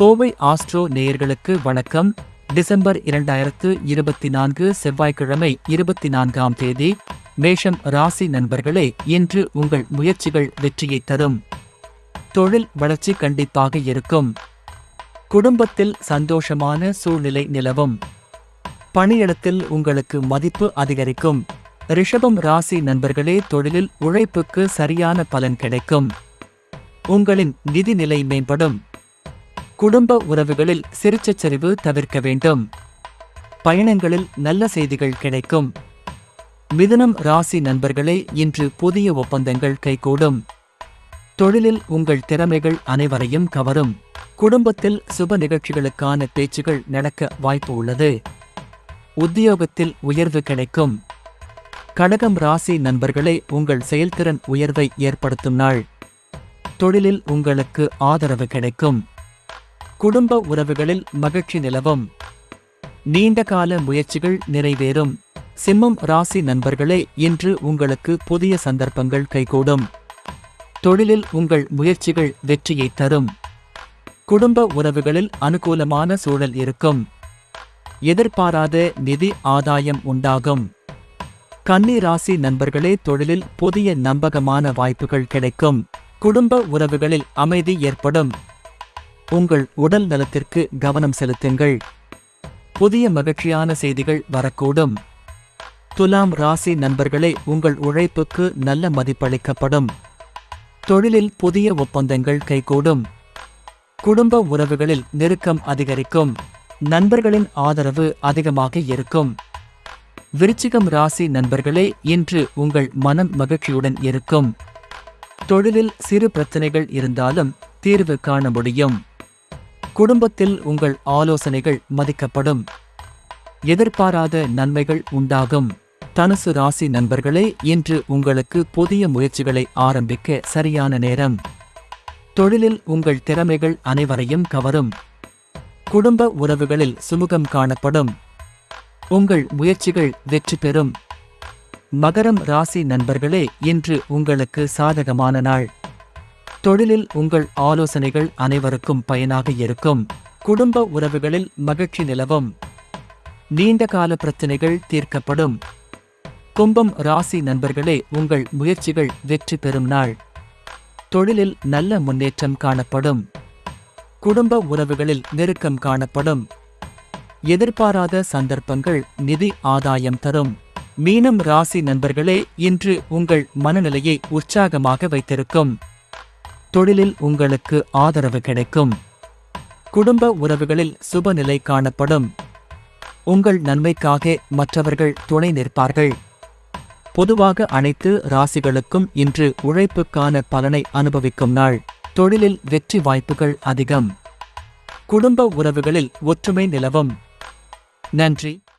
Kovai astro நேயர்களுக்கு வணக்கம். December இரண்டாயிரத்து இருபத்தி நான்கு செவ்வாய்க்கிழமை இருபத்தி நான்காம் தேதி மேஷம் ராசி நண்பர்களே இன்று உங்கள் முயற்சிகள் வெற்றியை தரும். தொழில் வளர்ச்சி கண்டிப்பாக இருக்கும். குடும்பத்தில் சந்தோஷமான சூழ்நிலை நிலவும். பணியிடத்தில் உங்களுக்கு மதிப்பு அதிகரிக்கும். ரிஷபம் ராசி நண்பர்களே தொழிலில் உழைப்புக்கு சரியான பலன் கிடைக்கும். உங்களின் நிதிநிலை மேம்படும். குடும்ப உறவுகளில் சிரிச்சச்சரிவு தவிர்க்க வேண்டும். பயணங்களில் நல்ல செய்திகள் கிடைக்கும். மிதுனம் ராசி நண்பர்களே இன்று புதிய ஒப்பந்தங்கள் கைகூடும். தொழிலில் உங்கள் திறமைகள் அனைவரையும் கவரும். குடும்பத்தில் சுப நிகழ்ச்சிகளுக்கான பேச்சுகள் நடக்க வாய்ப்பு உள்ளது. உத்தியோகத்தில் உயர்வு கிடைக்கும். கடகம் ராசி நண்பர்களே உங்கள் செயல்திறன் உயர்வை ஏற்படுத்தும் நாள். தொழிலில் உங்களுக்கு ஆதரவு கிடைக்கும். குடும்ப உறவுகளில் மகிழ்ச்சி நிலவும். நீண்ட கால முயற்சிகள் நிறைவேறும். சிம்மம் ராசி நண்பர்களே இன்று உங்களுக்கு புதிய சந்தர்ப்பங்கள் கைகூடும். தொழிலில் உங்கள் முயற்சிகள் வெற்றியை தரும். குடும்ப உறவுகளில் அனுகூலமான சூழல் இருக்கும். எதிர்பாராத நிதி ஆதாயம் உண்டாகும். கன்னி ராசி நண்பர்களே தொழிலில் புதிய நம்பகமான வாய்ப்புகள் கிடைக்கும். குடும்ப உறவுகளில் அமைதி ஏற்படும். உங்கள் உடல் நலத்திற்கு கவனம் செலுத்துங்கள். புதிய மகிழ்ச்சியான செய்திகள் வரக்கூடும். துலாம் ராசி நண்பர்களே உங்கள் உழைப்புக்கு நல்ல மதிப்பளிக்கப்படும். தொழிலில் புதிய ஒப்பந்தங்கள் கைகூடும். குடும்ப உறவுகளில் நெருக்கம் அதிகரிக்கும். நண்பர்களின் ஆதரவு அதிகமாக இருக்கும். விருச்சிகம் ராசி நண்பர்களே இன்று உங்கள் மனம் மகிழ்ச்சியுடன் இருக்கும். தொழிலில் சிறு பிரச்சனைகள் இருந்தாலும் தீர்வு காண முடியும். குடும்பத்தில் உங்கள் ஆலோசனைகள் மதிக்கப்படும். எதிர்பாராத நன்மைகள் உண்டாகும். தனுசு ராசி நண்பர்களே இன்று உங்களுக்கு புதிய முயற்சிகளை ஆரம்பிக்க சரியான நேரம். தொழிலில் உங்கள் திறமைகள் அனைவரையும் கவரும். குடும்ப உறவுகளில் சுமுகம் காணப்படும். உங்கள் முயற்சிகள் வெற்றி பெறும். மகரம் ராசி நண்பர்களே இன்று உங்களுக்கு சாதகமான நாள். தொழிலில் உங்கள் ஆலோசனைகள் அனைவருக்கும் பயனாக இருக்கும். குடும்ப உறவுகளில் மகிழ்ச்சி நிலவும். நீண்ட கால பிரச்சனைகள் தீர்க்கப்படும். கும்பம் ராசி நண்பர்களே உங்கள் முயற்சிகள் வெற்றி பெறும் நாள். தொழிலில் நல்ல முன்னேற்றம் காணப்படும். குடும்ப உறவுகளில் நெருக்கம் காணப்படும். எதிர்பாராத சந்தர்ப்பங்கள் நிதி ஆதாயம் தரும். மீனம் ராசி நண்பர்களே இன்று உங்கள் மனநிலையை உற்சாகமாக வைத்திருக்கும். தொழிலில் உங்களுக்கு ஆதரவு கிடைக்கும். குடும்ப உறவுகளில் சுபநிலை காணப்படும். உங்கள் நன்மைக்காக மற்றவர்கள் துணை நிற்பார்கள். பொதுவாக அனைத்து ராசிகளுக்கும் இன்று உழைப்புக்கான பலனை அனுபவிக்கும் நாள். தொழிலில் வெற்றி வாய்ப்புகள் அதிகம். குடும்ப உறவுகளில் ஒற்றுமை நிலவும். நன்றி.